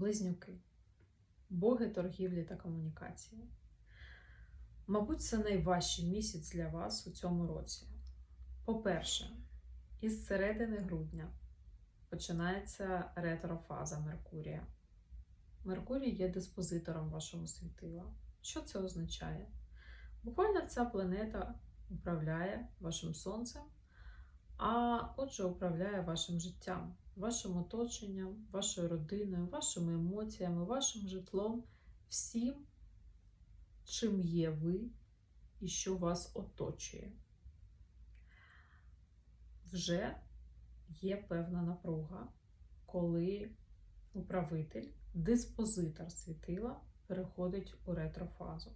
Близнюки, боги торгівлі та комунікації. Мабуть, це найважчий місяць для вас у цьому році. По-перше, із середини грудня починається ретрофаза Меркурія. Меркурій є диспозитором вашого світила. Що це означає? Буквально ця планета управляє вашим сонцем, отже, управляє вашим життям, вашим оточенням, вашою родиною, вашими емоціями, вашим житлом, всім, чим є ви і що вас оточує. Вже є певна напруга, коли управитель, диспозитор світила переходить у ретрофазу.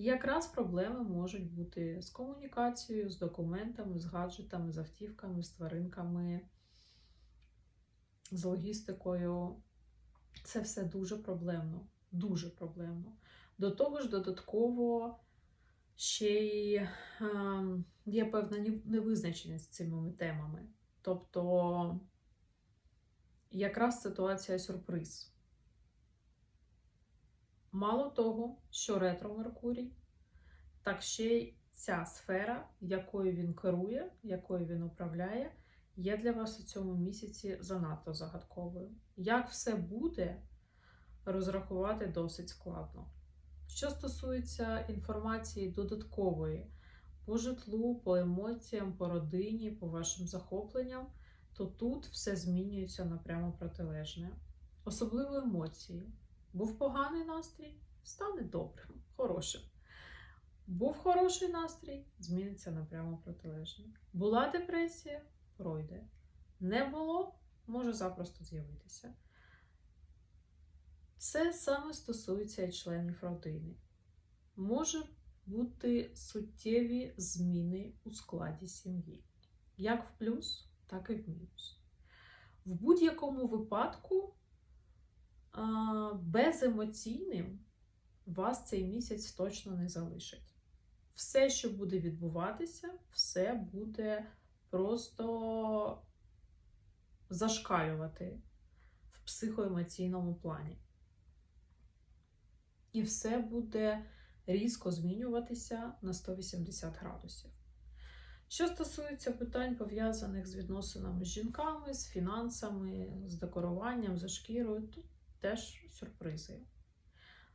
Якраз проблеми можуть бути з комунікацією, з документами, з гаджетами, з автівками, з тваринками, з логістикою. Це все дуже проблемно, дуже проблемно. До того ж, додатково ще й е, є певна ні- невизначеність з цими темами. Тобто, якраз ситуація сюрприз. Мало того, що ретро Меркурій, так ще й ця сфера, якою він керує, якою він управляє, є для вас у цьому місяці занадто загадковою. Як все буде, розрахувати досить складно. Що стосується інформації додаткової по житлу, по емоціям, по родині, по вашим захопленням, то тут все змінюється на прямо протилежне. Особливо емоції. Був поганий настрій, стане добрим, хорошим. Був хороший настрій, зміниться на прямо протилежне. Була депресія, пройде. Не було, може запросто з'явитися. Це саме стосується і членів родини. Може бути суттєві зміни у складі сім'ї, як в плюс, так і в мінус. В будь-якому випадку беземоційним вас цей місяць точно не залишить. Все, що буде відбуватися, все буде просто зашкалювати в психоемоційному плані. І все буде різко змінюватися на 180 градусів. Що стосується питань, пов'язаних з відносинами з жінками, з фінансами, з декоруванням, за шкірою, тут теж сюрпризи.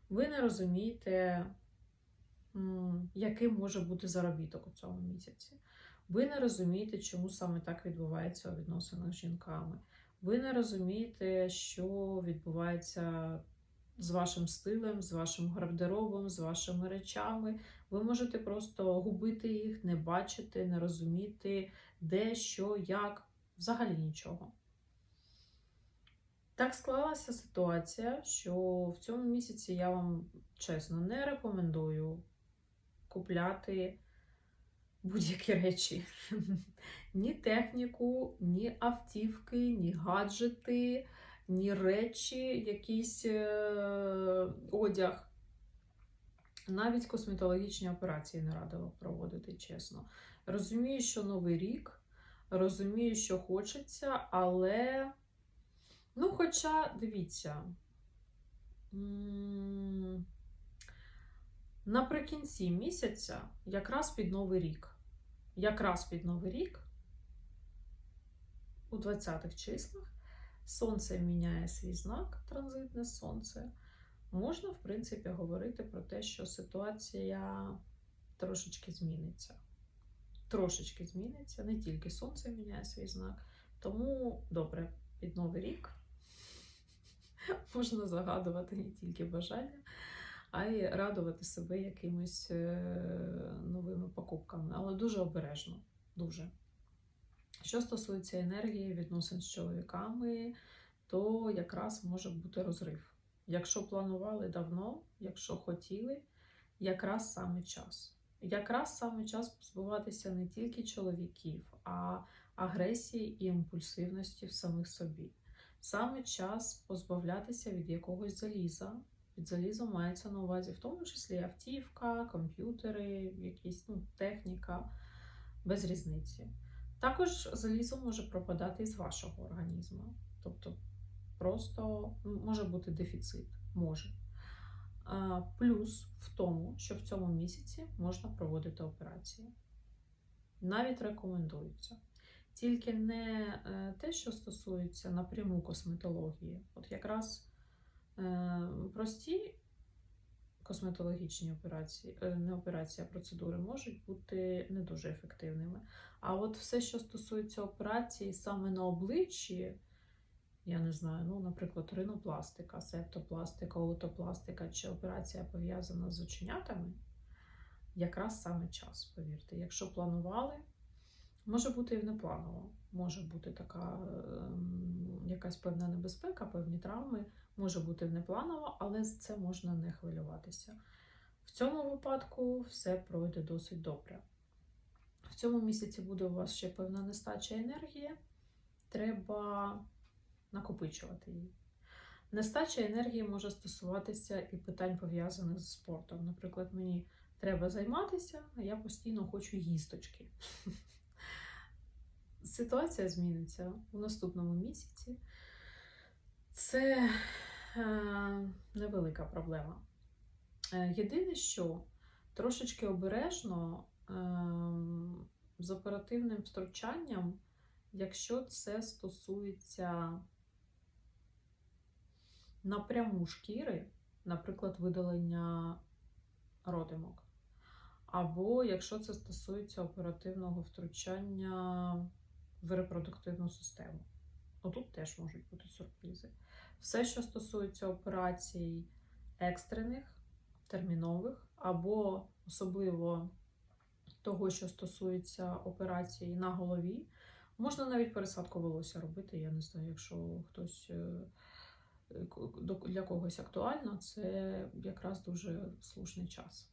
Ви не розумієте, яким може бути заробіток у цьому місяці. Ви не розумієте, чому саме так відбувається у відносинах з жінками. Ви не розумієте, що відбувається з вашим стилем, з вашим гардеробом, з вашими речами. Ви можете просто губити їх, не бачити, не розуміти, де, що, як, взагалі нічого. Так склалася ситуація, що в цьому місяці я вам чесно не рекомендую купляти будь-які речі. Ні техніку, ні автівки, ні гаджети, ні речі, якийсь е, одяг. Навіть косметологічні операції не радила проводити, чесно. Розумію, що новий рік, розумію, що хочеться, але. Ну, хоча, дивіться, наприкінці місяця, якраз під Новий рік, якраз під Новий рік, у 20-х числах, Сонце міняє свій знак, транзитне сонце. Можна, в принципі, говорити про те, що ситуація трошечки зміниться. Трошечки зміниться, не тільки сонце міняє свій знак. Тому добре, під Новий рік можна загадувати не тільки бажання, а й радувати себе якимись е, новими покупками. Але дуже обережно. Дуже. Що стосується енергії, відносин з чоловіками, то якраз може бути розрив. Якщо планували давно, якщо хотіли, якраз саме час. Якраз саме час позбуватися не тільки чоловіків, а агресії і імпульсивності в самих собі. Саме час позбавлятися від якогось заліза. Від заліза мається на увазі, в тому числі автівка, комп'ютери, якісь ну, техніка, без різниці. Також залізо може пропадати із вашого організму. Тобто просто може бути дефіцит. Може. Плюс в тому, що в цьому місяці можна проводити операції. Навіть рекомендується. Тільки не е, те, що стосується напряму косметології. От якраз е, прості косметологічні операції, е, не операції, а процедури можуть бути не дуже ефективними. А от все, що стосується операції саме на обличчі, я не знаю, ну, наприклад, ринопластика, септопластика, отопластика чи операція пов'язана з оченятами, якраз саме час, повірте. Якщо планували, може бути і внепланово, може бути така ем, якась певна небезпека, певні травми, може бути внепланово, але з це можна не хвилюватися. В цьому випадку все пройде досить добре. В цьому місяці буде у вас ще певна нестача енергії, треба накопичувати її. Нестача енергії може стосуватися і питань пов'язаних з спортом. Наприклад, мені треба займатися, а я постійно хочу їсточки. Ситуація зміниться у наступному місяці. Це е, невелика проблема. Е, єдине, що трошечки обережно е, з оперативним втручанням, якщо це стосується напряму шкіри, наприклад, видалення родимок. Або якщо це стосується оперативного втручання репродуктивну систему. Отут теж можуть бути сюрпризи. Все, що стосується операцій екстрених, термінових, або особливо того, що стосується операцій на голові, можна навіть пересадку волосся робити. Я не знаю, якщо хтось е, до- для когось актуально, це якраз дуже слушний час.